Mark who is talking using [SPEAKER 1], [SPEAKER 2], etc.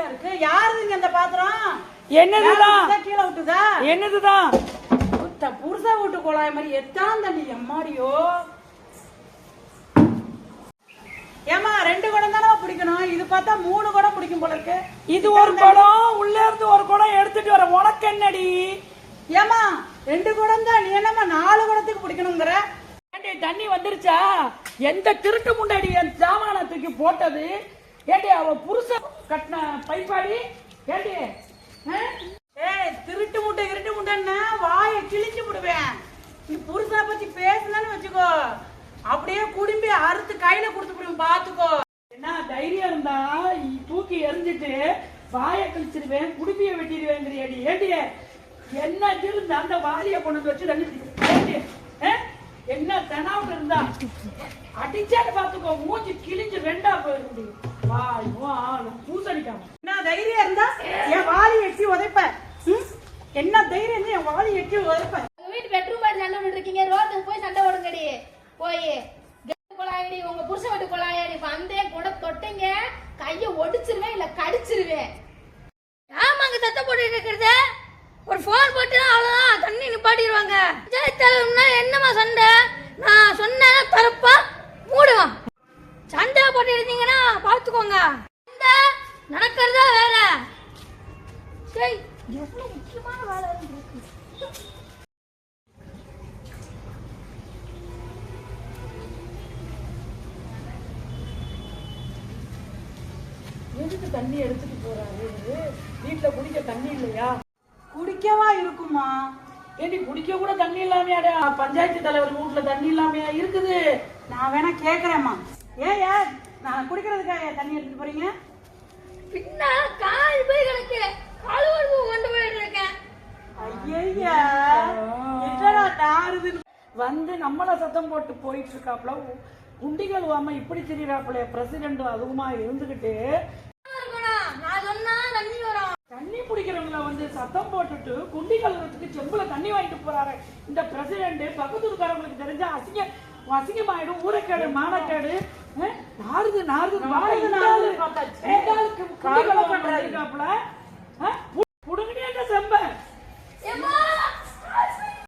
[SPEAKER 1] வாசனையா இருக்கு. யாருதுங்க இந்த பாத்திரம்?
[SPEAKER 2] என்னதுதான்?
[SPEAKER 1] கீழே விட்டுதா
[SPEAKER 2] என்னதுதான்?
[SPEAKER 1] புருஷ வீட்டு குழாய் மாதிரி எத்தான் தண்ணி எம்மாடியோ? ஏமா ரெண்டு குடம் தானே பிடிக்கணும்? இது பார்த்தா மூணு குடம் பிடிக்கும் போல இருக்கு.
[SPEAKER 2] இது ஒரு குடம் உள்ள இருந்து ஒரு குடம் எடுத்துட்டு வர உனக்கு என்னடி?
[SPEAKER 1] ஏமா ரெண்டு குடம் தான் நீ என்னம்மா நாலு குடத்துக்கு பிடிக்கணுங்கிற?
[SPEAKER 2] தண்ணி வந்துருச்சா? எந்த திருட்டு முண்டாடி என் சாமான தூக்கி போட்டது? ஏண்டி அவ புருஷ கட்டின பைப்பாடி? ஏண்டி?
[SPEAKER 1] ஏய் திருட்டு முட்டை இருட்டு முட்டைன்னா வாயை கிழிஞ்சு விடுவேன். நீ புருஷா பத்தி பேசலன்னு வச்சுக்கோ. அப்படியே குடும்பி அறுத்து கையில கொடுத்து விடுவேன் பாத்துக்கோ.
[SPEAKER 2] என்ன தைரியம் இருந்தா தூக்கி எரிஞ்சிட்டு வாயை கிழிச்சிருவேன் குடும்பிய வெட்டிடுவேங்கிறியடி ஏண்டி? என்ன இருந்த அந்த வாலிய கொண்டு வந்து வச்சு ரெண்டு ஆ? என்ன தெனாவுல இருந்தா அடிச்சாட்டு பாத்துக்கோ மூஞ்சி கிழிஞ்சு ரெண்டா போயிருந்து வாய் வா
[SPEAKER 1] தைரியம் இருந்தா என் வாலி எட்டி உதைப்ப என்ன தைரியம் என் வாலி எட்டி உதைப்ப
[SPEAKER 3] உங்க வீட்டு பெட்ரூம் மாதிரி சண்டை போட்டு இருக்கீங்க. ரோட்டுக்கு போய் சண்டை போடுங்கடி. போய். குழாயடி உங்க புருஷ வீட்டு குழாயடி. வந்தேன் கூட தொட்டீங்க. கைய ஒடிச்சிருவேன் இல்ல கடிச்சிருவேன்.
[SPEAKER 4] ஆமாங்க சத்தம் போட்டு இருக்கிறது ஒரு ஃபோன் போட்டு அவ்வளவுதான். தண்ணி நிப்பாட்டிடுவாங்க. பஞ்சாயத்து என்னம்மா சண்டை? நான் சொன்ன தரப்பா மூடுவான். சண்டை போட்டு இருந்தீங்கன்னா பார்த்துக்கோங்க சண்டை நடக்கிறதா வேலை சரி எவ்வளோ முக்கியமான வேலை
[SPEAKER 2] எதுக்கு தண்ணி எடுத்துட்டு போறாரு? வீட்டுல குடிக்க தண்ணி இல்லையா?
[SPEAKER 1] குடிக்கவா இருக்குமா?
[SPEAKER 2] ஏடி குடிக்க கூட தண்ணி இல்லாமையாடா பஞ்சாயத்து தலைவர் வீட்டுல தண்ணி இல்லாமையா இருக்குது?
[SPEAKER 1] நான் வேணா கேக்குறேம்மா. ஏன் நான் குடிக்கிறதுக்காக தண்ணி எடுத்துட்டு போறீங்க?
[SPEAKER 4] பின்ன கால் போய் கிடக்கு. கழுவறது கொண்டு போயிட்டு இருக்கேன்.
[SPEAKER 1] ஐயா என்னடா
[SPEAKER 2] வந்து நம்மள சத்தம் போட்டு போயிட்டு இருக்காப்புல. குண்டிகள் வாம இப்படி திரியறாப்புல. பிரசிடண்ட் அதுவுமா இருந்துகிட்டு.
[SPEAKER 4] நான் சொன்னா தண்ணி வரும்.
[SPEAKER 2] தண்ணி பிடிக்கிறவங்கள வந்து சத்தம் போட்டுட்டு குண்டி கழுவுறதுக்கு செம்புல தண்ணி வாங்கிட்டு போறாரு. இந்த பிரசிடண்ட் பக்கத்து இருக்காரவங்களுக்கு தெரிஞ்சா அசிங்க அசிங்கமாயிடும். ஊரக்கேடு மானக்கேடு. நாறுது, வாய்
[SPEAKER 1] நாறுது
[SPEAKER 2] நாறுது
[SPEAKER 1] பார்த்தாச்சு.